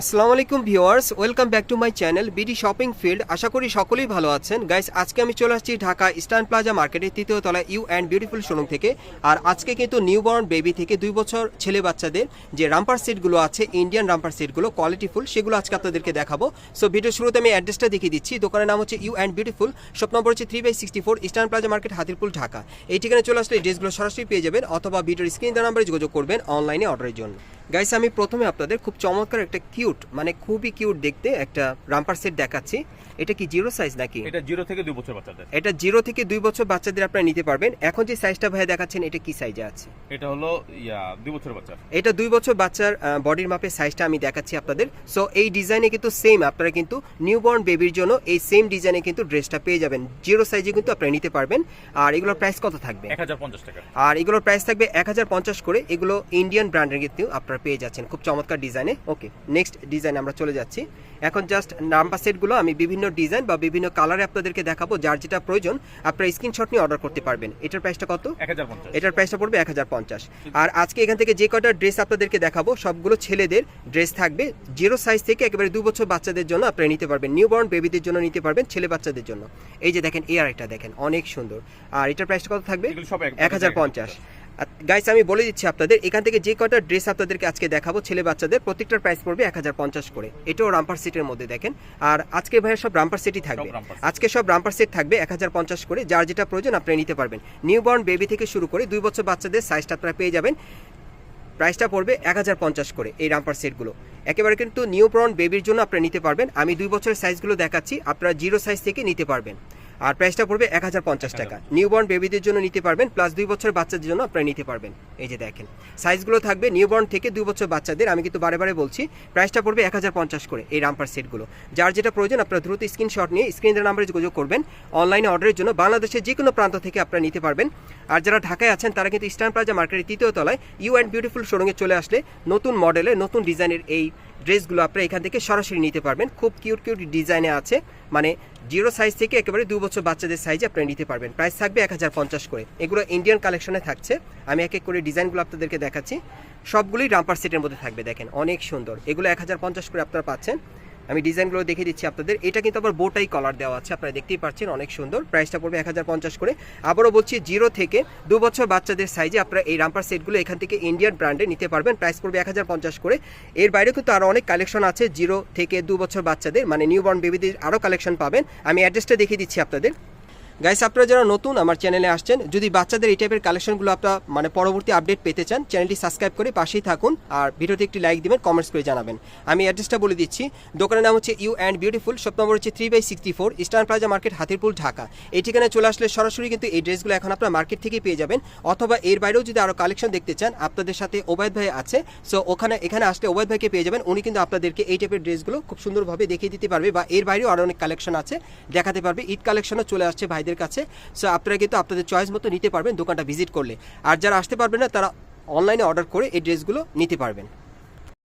আসসালামু আলাইকুম viewers, welcome back to my channel BD shopping field. আশা করি সকলেই ভালো আছেন। গাইস, আজকে আমি চলে আসছি ঢাকা ইস্টার্ন প্লাজা মার্কেটের তৃতীয় তলায় ইউ অ্যান্ড বিউটিফুল শোরুম থেকে। আর আজকে কিন্তু নিউবর্ন বেবি থেকে দুই বছর ছেলে বাচ্চাদের যে রাম্পার সেটগুলো আছে, ইন্ডিয়ান রাম্পার সেটগুলো কোয়ালিটিফুল সেগুলো আজকে আপনাদেরকে দেখাবো। সো ভিডিও শুরুতে আমি অ্যাড্রেসটা দেখিয়ে দিচ্ছি। দোকানের নাম হচ্ছে you and beautiful, shop number হচ্ছে three by sixty four Eastern Plaza market, Hatirpool, Dhaka. এই ঠিকানা চলে আসলে ড্রেসগুলো সরাসরি পেয়ে যাবেন, অথবা ভিডিওর স্ক্রিন দেওয়া নাম্বারে যোগাযোগ করবেন অনলাইনে অর্ডারের জন্য। গাইস আমি প্রথমে আপনাদের খুব চমৎকার একটা কিউট মানে খুবই কিউট দেখতে একটা রাম্পার সেট দেখাচ্ছি। এটা কি জিরো সাইজ নাকি? এটা জিরো থেকে দুই বছর বাচ্চাদের। এটা জিরো থেকে দুই বছর বাচ্চাদের আপনারা নিতে পারবেন। এখন যে সাইজটা ভাই দেখাচ্ছেন এটা কি সাইজে আছে? এটা হলো ইয়া দুই বছর বাচ্চা। এটা দুই বছর বাচ্চার বডির মাপের সাইজটা আমি দেখাচ্ছি আপনাদের। সো এই ডিজাইনে কিন্তু সেম আপনারা কিন্তু নিউবর্ন বেবির জন্য এই সেম ডিজাইনে কিন্তু ড্রেসটা পেয়ে যাবেন। জিরো সাইজে কিন্তু আপনারা নিতে পারবেন। আর এগুলোর প্রাইস কত থাকবে? এক হাজার পঞ্চাশ টাকা। আর এগুলোর প্রাইস থাকবে এক হাজার পঞ্চাশ করে। এগুলো ইন্ডিয়ান ব্র্যান্ডের কিন্তু আপনারা পেয়ে যাচ্ছেন। খুব চমৎকার ডিজাইনে ওকে নেক্সট ডিজাইন আমরা চলে যাচ্ছি। এখন জাস্ট নাম্বার সেটগুলো আমি বিভিন্ন ডিজাইন বা বিভিন্ন কালারে আপনাদেরকে দেখাবো যার যেটা প্রয়োজন আপনারা স্ক্রিনশট নিয়ে অর্ডার করতে পারবেন। এটার প্রাইসটা কত? এটার প্রাইসটা পড়বে এক হাজার পঞ্চাশ। আর আজকে এখান থেকে যে কটা ড্রেস আপনাদেরকে দেখাবো সবগুলো ছেলেদের ড্রেস থাকবে। জিরো সাইজ থেকে একেবারে দু বছর বাচ্চাদের জন্য আপনারা নিতে পারবেন। নিউবর্ন বেবিদের জন্য নিতে পারবেন ছেলে বাচ্চাদের জন্য। এই যে দেখেন এ আর একটা দেখেন অনেক সুন্দর। আর এটার প্রাইসটা কত থাকবে? এক হাজার পঞ্চাশ। গাইস আমি বলে দিচ্ছি আপনাদের এখান থেকে যে কটা ড্রেস আপনাদেরকে আজকে দেখাবো ছেলে বাচ্চাদের প্রত্যেকটার প্রাইস পড়বে এক হাজার পঞ্চাশ করে। এটাও রাম্পার সেটের মধ্যে দেখেন। আর আজকে ভাইয়া সব রাম্পার সেটই থাকবে। আজকে সব রাম্পার সেট থাকবে এক হাজার পঞ্চাশ করে। যার যেটা প্রয়োজন আপনি নিতে পারবেন। নিউবর্ন বেবি থেকে শুরু করে দুই বছর বাচ্চাদের সাইজটা আপনারা পেয়ে যাবেন। প্রাইসটা পড়বে এক হাজার পঞ্চাশ করে এই রাম্পার সেটগুলো একেবারে কিন্তু নিউবর্ন বেবির জন্য আপনারা নিতে পারবেন। আমি দুই বছরের সাইজগুলো দেখাচ্ছি। আপনারা জিরো সাইজ থেকে নিতে পারবেন। আর প্রাইসটা পড়বে এক হাজার পঞ্চাশ টাকা। নিউবর্ন বেবিদের জন্য নিতে পারবেন প্লাস দুই বছরের বাচ্চাদের জন্য আপনারা নিতে পারবেন। এই যে দেখেন সাইজগুলো থাকবে নিউবর্ন থেকে দুই বছর বাচ্চাদের আমি কিন্তু বারে বারে বলছি প্রাইসটা পড়বে এক হাজার পঞ্চাশ করে এই রাম্পার সেটগুলো যার যেটা প্রয়োজন আপনারা দ্রুত স্ক্রিনশট নিয়ে স্ক্রিনের নাম্বারে যোগাযোগ করবেন। অনলাইনে অর্ডারের জন্য বাংলাদেশের যে কোনো প্রান্ত থেকে আপনারা নিতে পারবেন। আর যারা ঢাকায় আছেন তারা কিন্তু ইস্টার্ন প্লাজা মার্কেটের তৃতীয় তলায় ইউ অ্যান্ড বিউটিফুল শোরুমে চলে আসলে নতুন মডেলের নতুন ডিজাইনের এই ড্রেসগুলো আপনারা এখান থেকে সরাসরি নিতে পারবেন। খুব কিউট কিউট ডিজাইনে আছে। মানে জিরো সাইজ থেকে একেবারে দু বছর বাচ্চাদের সাইজে আপনারা নিতে পারবেন। প্রাইস থাকবে এক হাজার পঞ্চাশ করে। এগুলো ইন্ডিয়ান কালেকশনে থাকছে। আমি এক এক করে ডিজাইনগুলো আপনাদেরকে দেখাচ্ছি। সবগুলোই রাম্পার সেটের মধ্যে থাকবে, দেখেন। অনেক সুন্দর। এগুলো এক হাজার পঞ্চাশ করে আপনারা পাচ্ছেন। আমি ডিজাইনগুলো দেখে দিচ্ছি আপনাদের। এটা কিন্তু আবার বোটাই কলার দেওয়া আছে, আপনারা দেখতেই পাচ্ছেন, অনেক সুন্দর। প্রাইসটা পড়বে এক হাজার পঞ্চাশ করে। আবারও বলছি জিরো থেকে দু বছর বাচ্চাদের সাইজে আপনারা এই রাম্পার সেটগুলো এখান থেকে ইন্ডিয়ান ব্র্যান্ডে নিতে পারবেন। প্রাইস পড়বে এক হাজার পঞ্চাশ করে। এর বাইরে কিন্তু আরও অনেক কালেকশন আছে জিরো থেকে দু বছর বাচ্চাদের মানে নিউবর্ন বেবিদের আরও কালেকশন পাবেন। আমি অ্যাড্রেসটা দেখিয়ে দিচ্ছি আপনাদের। গাইস আপনারা যারা নতুন আমার চ্যানেলে আসছেন, যদি বাচ্চাদের এই টাইপের কালেকশনগুলো আপনারা মানে পরবর্তী আপডেট পেতে চান চ্যানেলটি সাবস্ক্রাইব করে পাশেই থাকুন আর ভিডিওতে একটি লাইক দিবেন কমেন্টস করে জানাবেন। আমি অ্যাড্রেসটা বলে দিচ্ছি। দোকানের নাম হচ্ছে you and beautiful shop number হচ্ছে three by sixty four Eastern Plaza market Hatirpool, Dhaka. এই ঠিকানায় চলে আসলে সরাসরি কিন্তু এই ড্রেসগুলো এখন আপনারা মার্কেট থেকেই পেয়ে যাবেন। অথবা এর বাইরেও যদি আরও কালেকশন দেখতে চান, আপনাদের সাথে ওবায়দ ভাই আছে সো ওখানে, এখানে আসলে ওবায়দ ভাইকে পেয়ে যাবেন। উনি কিন্তু আপনাদেরকে এই টাইপের ড্রেসগুলো খুব সুন্দরভাবে দেখিয়ে দিতে পারবে বা এর বাইরেও আরও অনেক কালেকশন আছে, দেখাতে পারবে। ঈদ কালেকশনও চলে আসছে ভাইদের কাছে। সো আপনারা কিন্তু আপনাদের চয়েস মতো নিতে পারবেন দোকানটা ভিজিট করলে। আর যারা আসতে পারবেন না, তারা অনলাইনে অর্ডার করে এই ড্রেসগুলো নিতে পারবেন।